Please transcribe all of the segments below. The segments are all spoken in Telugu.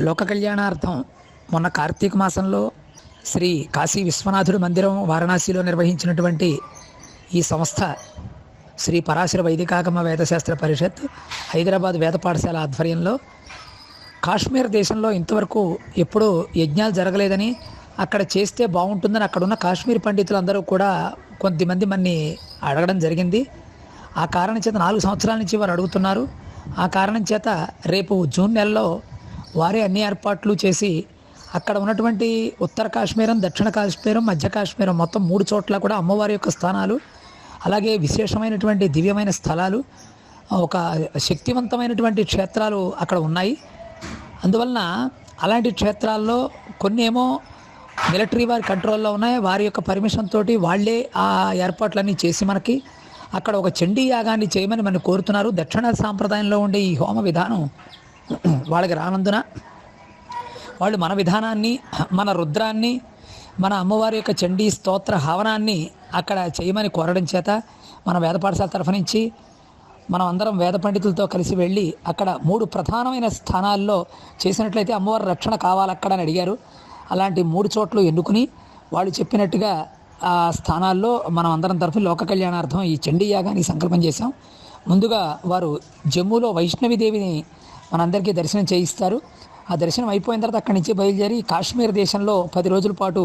లోక కళ్యాణార్థం మొన్న కార్తీక మాసంలో శ్రీ కాశీ విశ్వనాథుడి మందిరం వారణాసిలో నిర్వహించినటువంటి ఈ సంస్థ శ్రీ పరాశర వైదికాగమ వేదశాస్త్ర పరిషత్ హైదరాబాద్ వేద పాఠశాల ఆధ్వర్యంలో కాశ్మీర్ దేశంలో ఇంతవరకు ఎప్పుడూ యజ్ఞాలు జరగలేదని అక్కడ చేస్తే బాగుంటుందని అక్కడున్న కాశ్మీర్ పండితులందరూ కూడా కొద్దిమంది మన్ని అడగడం జరిగింది. ఆ కారణం చేత నాలుగు సంవత్సరాల నుంచి వారు అడుగుతున్నారు. ఆ కారణం చేత రేపు జూన్ నెలలో వారే అన్ని ఏర్పాట్లు చేసి అక్కడ ఉన్నటువంటి ఉత్తర కాశ్మీరం దక్షిణ కాశ్మీరం మధ్య కాశ్మీరం మొత్తం మూడు చోట్ల కూడా అమ్మవారి యొక్క స్థానాలు అలాగే విశేషమైనటువంటి దివ్యమైన స్థలాలు ఒక శక్తివంతమైనటువంటి క్షేత్రాలు అక్కడ ఉన్నాయి. అందువలన అలాంటి క్షేత్రాల్లో కొన్ని ఏమో మిలిటరీ వారి కంట్రోల్లో ఉన్నాయి. వారి యొక్క పర్మిషన్ తోటి వాళ్ళే ఆ ఏర్పాట్లన్నీ చేసి మనకి అక్కడ ఒక చండీ యాగాన్ని చేయమని మనం కోరుతున్నారు. దక్షిణ సాంప్రదాయంలో ఉండే ఈ హోమ విధానం వాళ్ళకి రానందున వాళ్ళు మన విధానాన్ని మన రుద్రాన్ని మన అమ్మవారి యొక్క చండీ స్తోత్ర హవనాన్ని అక్కడ చేయమని కోరడం చేత మన వేద పాఠశాల తరఫు నుంచి మనం అందరం వేద పండితులతో కలిసి వెళ్ళి అక్కడ మూడు ప్రధానమైన స్థానాల్లో చేసినట్లయితే అమ్మవారి రక్షణ కావాలక్కడ అని అడిగారు. అలాంటి మూడు చోట్ల ఎన్నుకుని వాళ్ళు చెప్పినట్టుగా ఆ స్థానాల్లో మనం అందరం తరఫు లోక కళ్యాణార్థం ఈ చండీ యాగాన్ని సంకల్పం చేశాం. ముందుగా వారు జమ్మూలో వైష్ణవి దేవిని మనందరికీ దర్శనం చేయిస్తారు. ఆ దర్శనం అయిపోయిన తర్వాత అక్కడి నుంచి బయలుదేరి కాశ్మీర్ దేశంలో పది రోజుల పాటు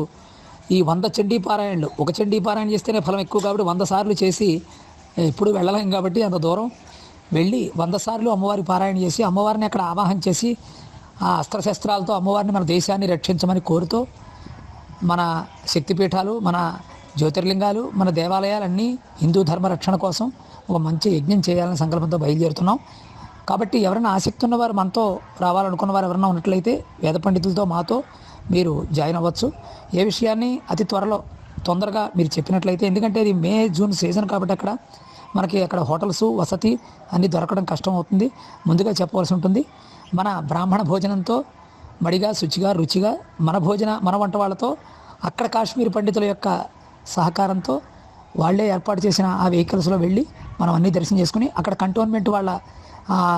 ఈ వంద చండీ పారాయణలు. ఒక చండీ పారాయణ చేస్తేనే ఫలం ఎక్కువ కాబట్టి వంద సార్లు చేసి ఎప్పుడు వెళ్ళలేం కాబట్టి అంత దూరం వెళ్ళి వంద సార్లు అమ్మవారి పారాయణ చేసి అమ్మవారిని అక్కడ ఆవాహన చేసి ఆ అస్త్రశస్త్రాలతో అమ్మవారిని మన దేశాన్ని రక్షించమని కోరుతూ మన శక్తిపీఠాలు మన జ్యోతిర్లింగాలు మన దేవాలయాలన్నీ హిందూ ధర్మ రక్షణ కోసం ఒక మంచి యజ్ఞం చేయాలనే సంకల్పంతో బయలుదేరుతున్నాం. కాబట్టి ఎవరైనా ఆసక్తి ఉన్నవారు మనతో రావాలనుకున్న వారు ఎవరైనా ఉన్నట్లయితే వేద పండితులతో మాతో మీరు జాయిన్ అవ్వచ్చు. ఏ విషయాన్ని అతి త్వరలో తొందరగా మీరు చెప్పినట్లయితే ఎందుకంటే ఇది మే జూన్ సీజన్ కాబట్టి అక్కడ మనకి అక్కడ హోటల్స్ వసతి అన్నీ దొరకడం కష్టం అవుతుంది. ముందుగా చెప్పవలసి ఉంటుంది మన బ్రాహ్మణ భోజనంతో మడిగా శుచిగా రుచిగా మన భోజన మన వంట వాళ్ళతో అక్కడ కాశ్మీర్ పండితుల యొక్క సహకారంతో వాళ్ళే ఏర్పాటు చేసిన ఆ వెహికల్స్లో వెళ్ళి మనం అన్నీ దర్శనం చేసుకుని అక్కడ కంటోన్మెంట్ వాళ్ళ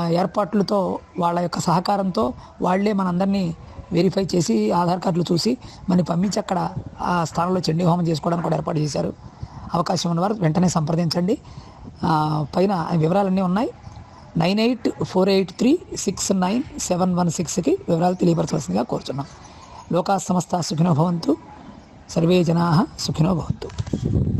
ఏర్పాట్లతో వాళ్ళ యొక్క సహకారంతో వాళ్ళే మనందరినీ వెరిఫై చేసి ఆధార్ కార్డులు చూసి మనం పంపించి అక్కడ ఆ స్థానంలో చండీ హోమం చేసుకోవడానికి కూడా ఏర్పాటు చేశారు. అవకాశం ఉన్నవారు వెంటనే సంప్రదించండి. పైన వివరాలన్నీ ఉన్నాయి. Nine eight four eight three six nine seven one సిక్స్కి వివరాలు తెలియపరచవలసిందిగా కోరుచున్నాం. లోకా సమస్త సుఖినో భవంతు. సర్వే జనా సుఖినో భవంతు.